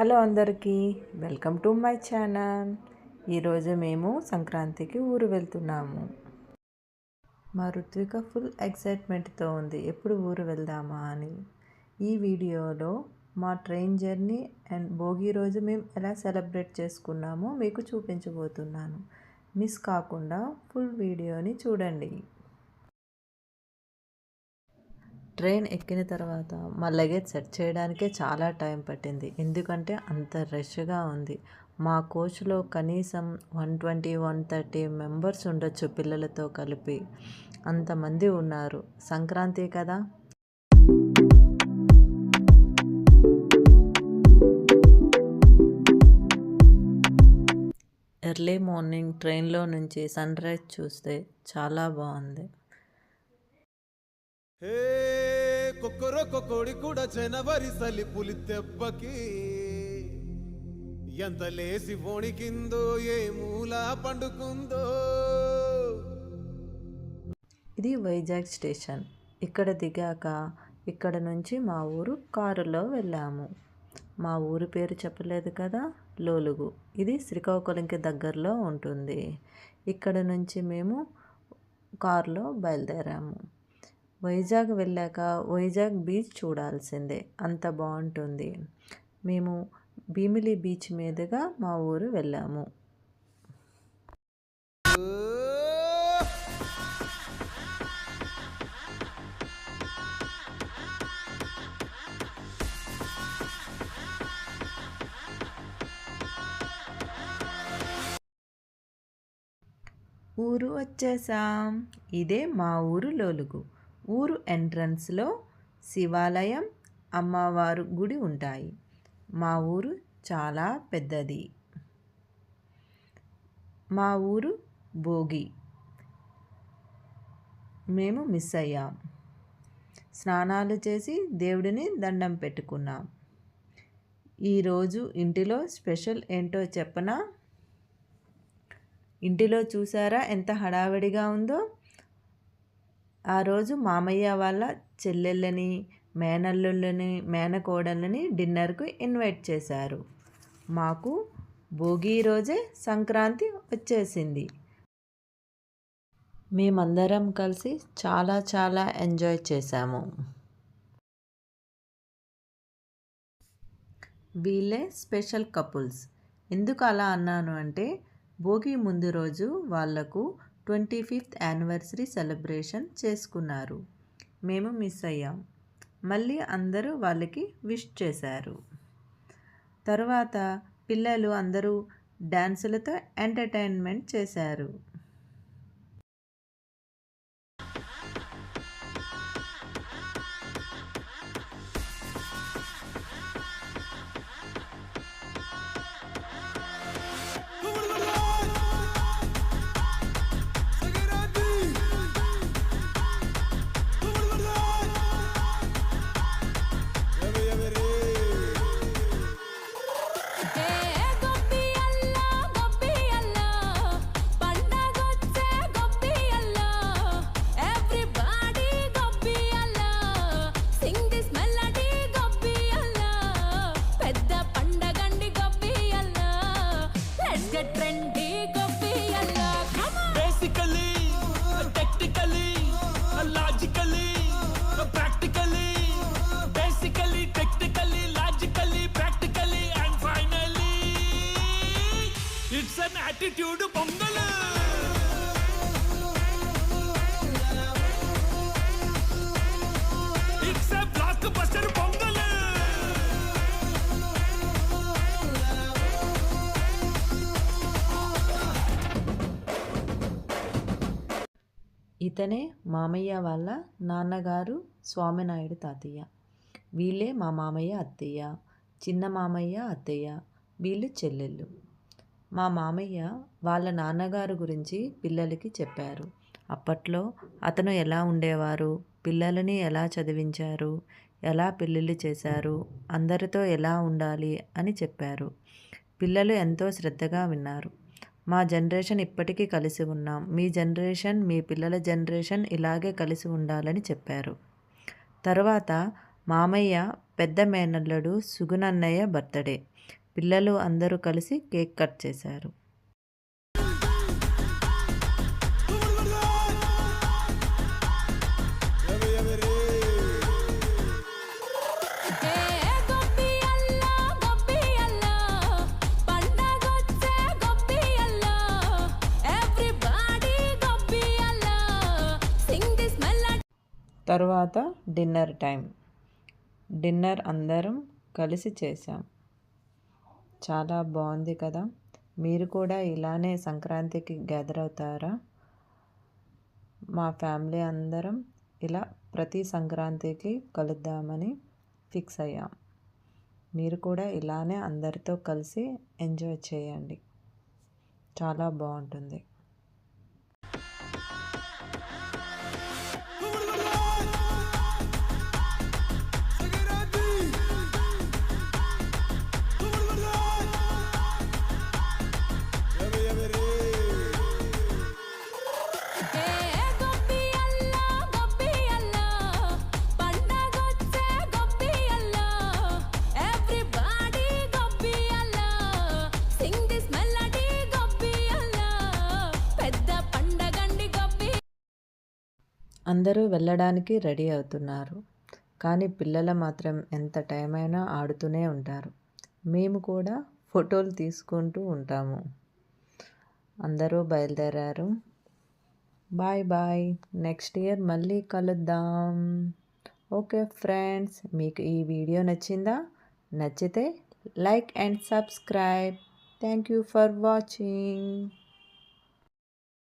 Hello అందరికీ welcome to my channel. ఈరోజు మేము సంక్రాంతికి ఊరు వెళ్తున్నాము. మా ఋత్విక ఫుల్ ఎక్సైట్మెంట్తో ఉంది ఎప్పుడు ఊరు వెళ్దామా అని. ఈ వీడియోలో మా ట్రైన్ జర్నీ అండ్ భోగి రోజు మేము ఎలా సెలబ్రేట్ చేసుకున్నామో మీకు చూపించబోతున్నాను. మిస్ కాకుండా ఫుల్ వీడియోని చూడండి. ట్రైన్ ఎక్కిన తర్వాత మా లగేజ్ సెట్ చేయడానికే చాలా టైం పట్టింది. ఎందుకంటే అంత రష్గా ఉంది. మా కోచ్లో కనీసం one twenty one thirty members ఉండొచ్చు పిల్లలతో కలిపి. అంతమంది ఉన్నారు. సంక్రాంతి కదా? ఎర్లీ మార్నింగ్ ట్రైన్లో నుంచి సన్ రైజ్ చూస్తే చాలా బాగుంది. హే కొక్కరో కొకోడి కూడా జనవరి సలి పులి తెబ్బకి. ఎంత లేసి వణికిందో ఏ మూల పండుకుందో. ఇది వైజాగ్ స్టేషన్. ఇక్కడ దిగాక ఇక్కడ నుంచి మా ఊరు కారులో వెళ్ళాము. మా ఊరు పేరు చెప్పలేదు కదా? లోలుగు. ఇది శ్రీకాకుళంకి దగ్గరలో ఉంటుంది. ఇక్కడ నుంచి మేము కారులో బయలుదేరాము. వైజాగ్ వెళ్ళాక వైజాగ్ బీచ్ చూడాల్సిందే. అంత బాగుంటుంది. మేము భీమిలి బీచ్ మీదుగా మా ఊరు వెళ్ళాము. ఊరు వచ్చేసాం. ఇదే మా ఊరు లోలుగు. ఊరు ఎంట్రన్స్లో శివాలయం అమ్మవారు గుడి ఉంటాయి. మా ఊరు చాలా పెద్దది. మా ఊరు భోగి. మేము మిస్ అయ్యాం. స్నానాలు చేసి దేవుడిని దండం పెట్టుకున్నాం. ఈరోజు ఇంటిలో స్పెషల్ ఏంటో చెప్పనా? ఇంటిలో చూసారా ఎంత హడావిడిగా ఉందో? ఆ రోజు మామయ్య వాళ్ళ చెల్లెళ్ళని మేనల్లుళ్ళని మేనకోడళ్ళని డిన్నర్కు ఇన్వైట్ చేశారు. మాకు భోగి రోజే సంక్రాంతి వచ్చేసింది. మేమందరం కలిసి చాలా చాలా ఎంజాయ్ చేశాము. వీళ్ళే స్పెషల్ కపుల్స్. ఎందుకు అలా అన్నాను అంటే భోగి ముందు రోజు వాళ్ళకు ట్వంటీ ఫిఫ్త్ యానివర్సరీ సెలబ్రేషన్ చేసుకున్నారు. మేము మిస్ అయ్యాం. మళ్ళీ అందరూ వాళ్ళకి విష్ చేశారు. తర్వాత పిల్లలు అందరూ డ్యాన్సులతో ఎంటర్టైన్మెంట్ చేశారు. యాటిట్యూడ్ attitude ఇతనే మామయ్య వాళ్ళ నాన్నగారు స్వామినాయుడు తాతయ్య. వీళ్ళే మా మామయ్య అత్తయ్య. చిన్న మామయ్య అత్తయ్య. వీళ్ళు చెల్లెళ్ళు. మా మామయ్య వాళ్ళ నాన్నగారు గురించి పిల్లలకి చెప్పారు. అప్పట్లో అతను ఎలా ఉండేవారు? పిల్లలని ఎలా చదివించారు? ఎలా పెళ్ళిళ్ళు చేశారు? అందరితో ఎలా ఉండాలి? అని చెప్పారు. పిల్లలు ఎంతో శ్రద్ధగా విన్నారు. మా జనరేషన్ ఇప్పటికీ కలిసి ఉన్నాం. మీ జనరేషన్ మీ పిల్లల జనరేషన్ ఇలాగే కలిసి ఉండాలని చెప్పారు. తర్వాత మామయ్య పెద్ద మేనల్లుడు సుగుణన్నయ్య బర్త్డే. పిల్లలు అందరూ కలిసి కేక్ కట్ చేశారు. తర్వాత డిన్నర్ టైం. డిన్నర్ అందరం కలిసి చేశాం. చాలా బాగుంది కదా. మీరు కూడా ఇలానే సంక్రాంతికి గ్యాదర్ అవుతారా? మా ఫ్యామిలీ అందరం ఇలా ప్రతి సంక్రాంతికి కలుద్దామని ఫిక్స్ అయ్యాం. మీరు కూడా ఇలానే అందరితో కలిసి ఎంజాయ్ చేయండి. చాలా బాగుంటుంది. అందరూ వెళ్ళడానికి రెడీ అవుతున్నారు. కానీ పిల్లలు మాత్రం ఎంత టైం అయినా ఆడుతూనే ఉంటారు. మేము కూడా ఫోటోలు తీసుకుంటూ ఉంటాము. అందరూ బయలుదేరారు. Bye bye. నెక్స్ట్ ఇయర్ మళ్ళీ కలుద్దాం. ఓకే ఫ్రెండ్స్ మీకు ఈ వీడియో నచ్చిందా? నచ్చితే like and subscribe. Thank you for watching.